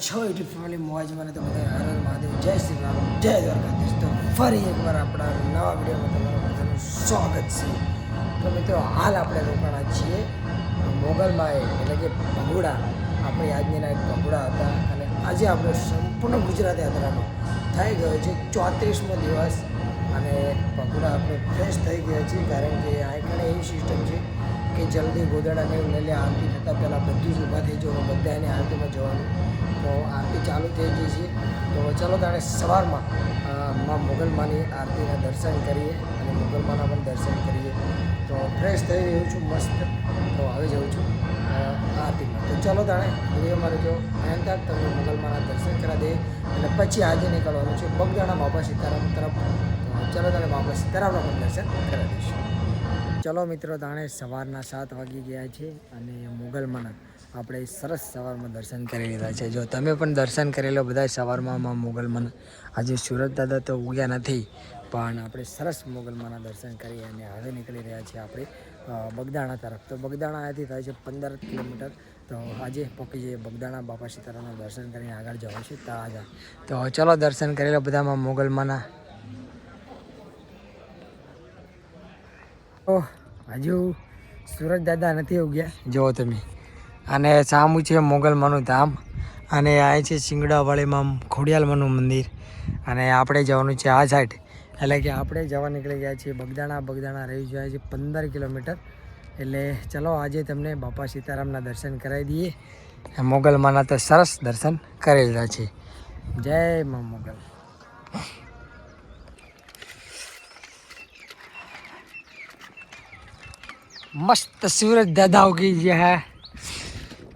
છો YouTube family મોજ મને તો બધા હર મહાદેવ જય શ્રી રામ જય દ્વારકાધીશ તો ફરી એકવાર આપણા નવા વિડીયોમાં તમારું બધાનું સ્વાગત છે. તો મિત્રો, હાલ આપણે રોકાણા છીએ મોગલમાં એટલે કે ભગુડા. આપણી આજની એક ભગુડા હતા અને આજે આપણો સંપૂર્ણ ગુજરાત યાત્રાનો થઈ ગયો છે ચોત્રીસમો દિવસ અને ભગુડા આપણે ફ્રેશ થઈ ગયા છીએ કારણ કે આ કણે એવી સિસ્ટમ છે. જલ્દી ગોદડાને લઈ આરતી થતાં પહેલાં બધું જ ઊભા થઈ જવું બધા એને આરતીમાં જવાનું. તો આરતી ચાલુ થઈ ગઈ છે. તો ચાલો તાણે સવારમાં માં મોગલમાની આરતીના દર્શન કરીએ અને મોગલમાના પણ દર્શન કરીએ. તો ફ્રેશ થઈ રહ્યું છું, મસ્ત. તો આવી જાઉં છું આરતીમાં. તો ચાલો તાણે વિડીયોમાં રહેજો. એમ તક તમે મોગલમાના દર્શન કરા દે અને પછી આજે નીકળવાનું છે બગદાણા બાબા સીતારામ તરફ. ચાલો તારે બાબા સીતારામના પણ દર્શન કરાવી દઈશું. ચલો મિત્રો તાણે સવારના સાત વાગી ગયા છે અને મોગલમાંના આપણે સરસ સવારમાં દર્શન કરી લીધા છે. જો તમે પણ દર્શન કરેલો બધા સવારમાં માં આજે સુરત દાદા તો ઉગ્યા નથી, પણ આપણે સરસ મુગલમાંના દર્શન કરી અને હવે નીકળી રહ્યા છીએ આપણે બગદાણા તરફ. તો બગદાણા અહીંથી થાય છે પંદર કિલોમીટર. તો આજે પકી જઈએ બગદાણા બાપા સીતારામના દર્શન કરીને આગળ જવાનું છે તાજા. તો ચલો દર્શન કરી લો બધામાં મોગલમાંના ઓહ હજુ સુરજ દાદા નથી ઉગ્યા. જુઓ તમે. અને સામું છે મોગલમાનું ધામ અને આ છે સિંગડાવાળીમાં ખોડિયાલમાનું મંદિર. અને આપણે જવાનું છે આ સાઈડ. એટલે કે આપણે જવા નીકળી ગયા છીએ બગદાણા. બગદાણા રહી જાય છે પંદર કિલોમીટર. એટલે ચલો આજે તમને બાપા સીતારામના દર્શન કરાવી દઈએ. મોગલમાના તો સરસ દર્શન કરેલા છે. જય મા મોગલ. મસ્ત સુરજ દાદા ઉગી ગયા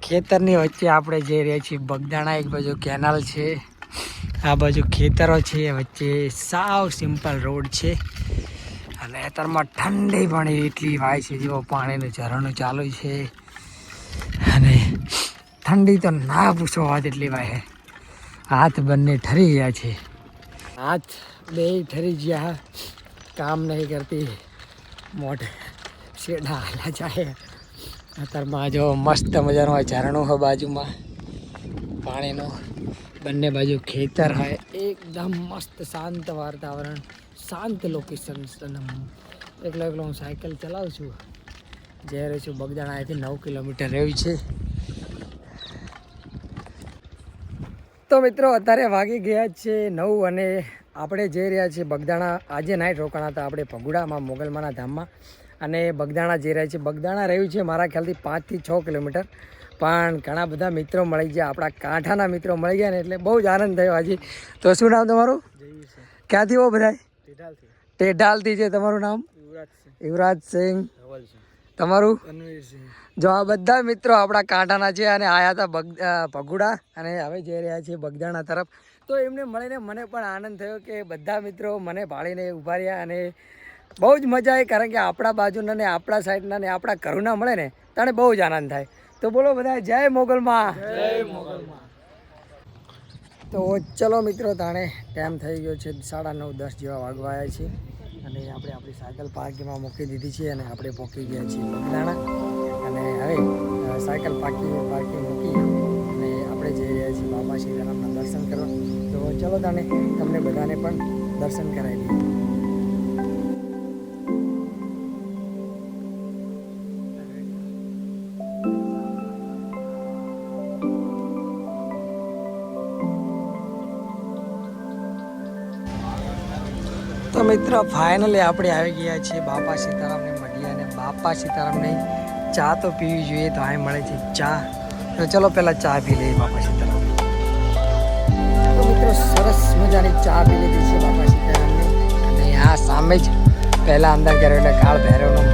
ખેતરની વચ્ચે આપણે જઈ રહ્યા છીએ. બગદાણા એક બાજુ કેનાલ છે, આ બાજુ ખેતરો છે, વચ્ચે સાવ સિમ્પલ રોડ છે. અને અત્યારમાં ઠંડી પણ એટલી વાય છે જેવો પાણીનું ઝરણું ચાલુ છે. અને ઠંડી તો ના પૂછો વાત એટલી વાય હાથ બંને ઠરી ગયા છે. હાથ બે ઠરી ગયા, કામ નહીં કરતી, મોઢે શેડા હાલા જાય. અત્યારમાં જો મસ્ત મજાનું હોય ઝરણું હોય બાજુમાં. પાણીનું. બંને બાજુ ખેતર હોય એકદમ મસ્ત શાંત વાતાવરણ, શાંત લોકેશન એકલો એકલો હું સાયકલ ચલાવું છું. જઈ રહ્યો છું બગદાણા અહીંથી નવ કિલોમીટર રહ્યું છે. તો મિત્રો, અત્યારે વાગી ગયા છે નવ અને આપણે જઈ રહ્યા છીએ બગદાણા. આજે નાઇટ રોકાણા હતા આપણે ભગુડામાં, મોગલમાના ધામમાં. અને બગદાણા જઈ રહ્યા છીએ બગદાણા રહ્યું છે મારા ખ્યાલથી પાંચથી છ કિલોમીટર. પણ ઘણા બધા મિત્રો મળી ગયા આપણા કાંઠાના મિત્રો મળી ગયા ને એટલે બહુ જ આનંદ થયો આજે. તો શું નામ તમારું? ક્યાંથી હો બધા? ટેઢાલથી. છે તમારું નામ? યુવરાજ સિંહ. તમારું? જો આ બધા મિત્રો આપણા કાંઠાના છે અને આયા હતા બગ ભગુડા અને હવે જઈ રહ્યા છીએ બગદાણા તરફ. તો એમને મળીને મને પણ આનંદ થયો કે બધા મિત્રો મને ભાળીને ઊભા રહ્યા અને બહુ જ મજા આવી કારણ કે આપણા બાજુના ને આપણા સાઈડના ને આપણા કરુણા મળે ને તને બહુ જ આનંદ થાય. તો બોલો બધા જય મોગલમાં. જય મોગલમાં તો ચલો મિત્રો, તાણે ટાઈમ થઈ ગયો છે સાડા નવ, દસ જેવા વાગવાયા છે અને આપણે આપણી સાયકલ પાર્કિંગમાં મૂકી દીધી છે અને આપણે પહોંચી ગયા છીએ બગદાણા અને હવે સાયકલ પાર્કિંગ પાર્કિંગ મૂકી અને આપણે જઈ રહ્યા છીએ બાબા શ્રીરામના દર્શન કરવા. તો ચલો તાણે, તમને બધાને પણ દર્શન કરાવી દઈએ. મિત્રો ફાઇનલી આપણે આવી ગયા છીએ બાપા સીતારામને મળીએ અને બાપા સીતારામને ચા તો પીવી જોઈએ તો અહીં મળે છે ચા. તો ચલો પહેલાં ચા પી લઈએ બાપા સીતારામ તો મિત્રો, સરસ મજાની ચા પી લીધી છે બાપા સીતારામને. અને આ સામે જ પહેલાં અંદર કર્યો એટલે કાળ ભૈરવનું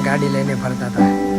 ગાડી લઈને ફરતા હતા.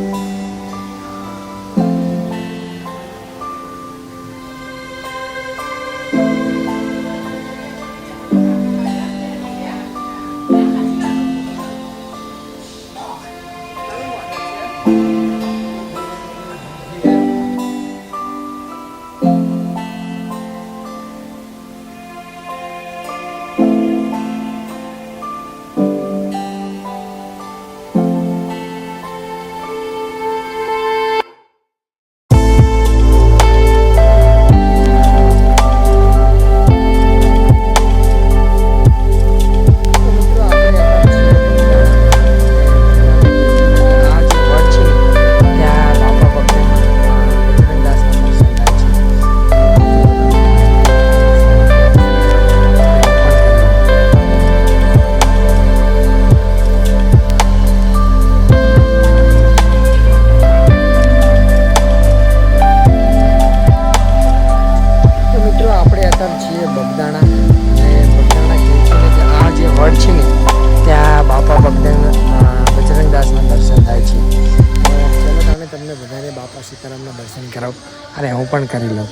અને હું પણ કરી લઉં.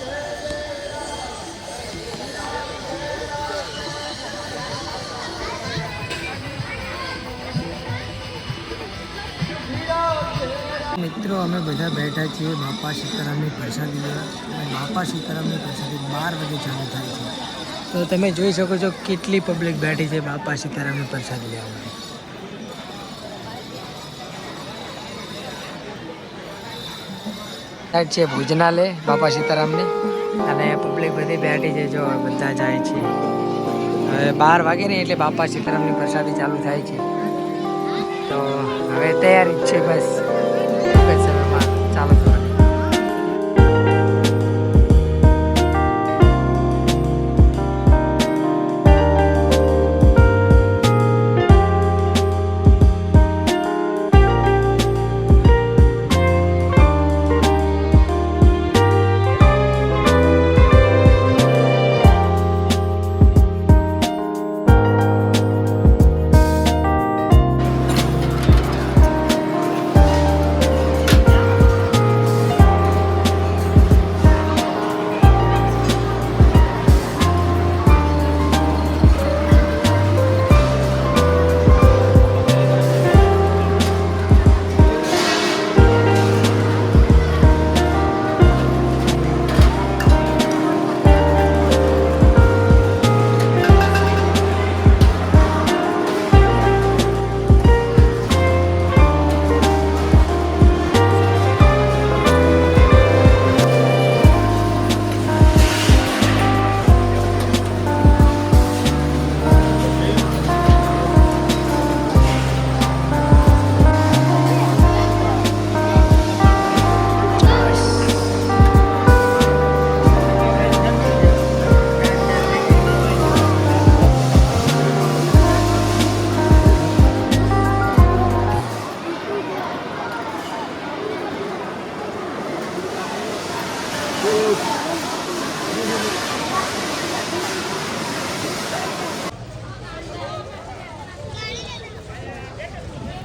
મિત્રો, અમે બધા બેઠા છીએ બાપા સીતારામની પ્રસાદી લેવા. અને બાપા સીતારામની પ્રસાદી બાર વાગે ચાલુ થાય છે. તો તમે જોઈ શકો છો કેટલી પબ્લિક બેઠી છે બાપા સીતારામની પ્રસાદી લેવા સાઈડ છે ભોજનાલય બાપા સીતારામની. અને પબ્લિક બધી બેઠી છે જો બધા જાય છે. હવે બાર વાગે ને એટલે બાપા સીતારામની પ્રસાદી ચાલુ થાય છે. તો હવે તૈયારી જ છે બસ.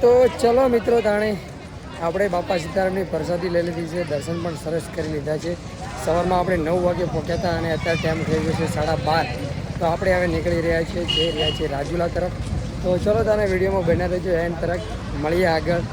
તો ચલો મિત્રો તાણે આપણે બાપા સીતારામની પ્રસાદી લઈ લીધી છે, દર્શન પણ સરસ કરી લીધા છે. સવારમાં આપણે નવ વાગે પહોંચ્યા હતા અને અત્યારે ટાઈમ થઈ ગયો છે સાડા બાર. તો આપણે હવે નીકળી રહ્યા છીએ જઈ રહ્યા છીએ રાજુલા તરફ. તો ચલો તને વિડીયોમાં બન્યા રહેજો, એન તરફ મળીએ આગળ.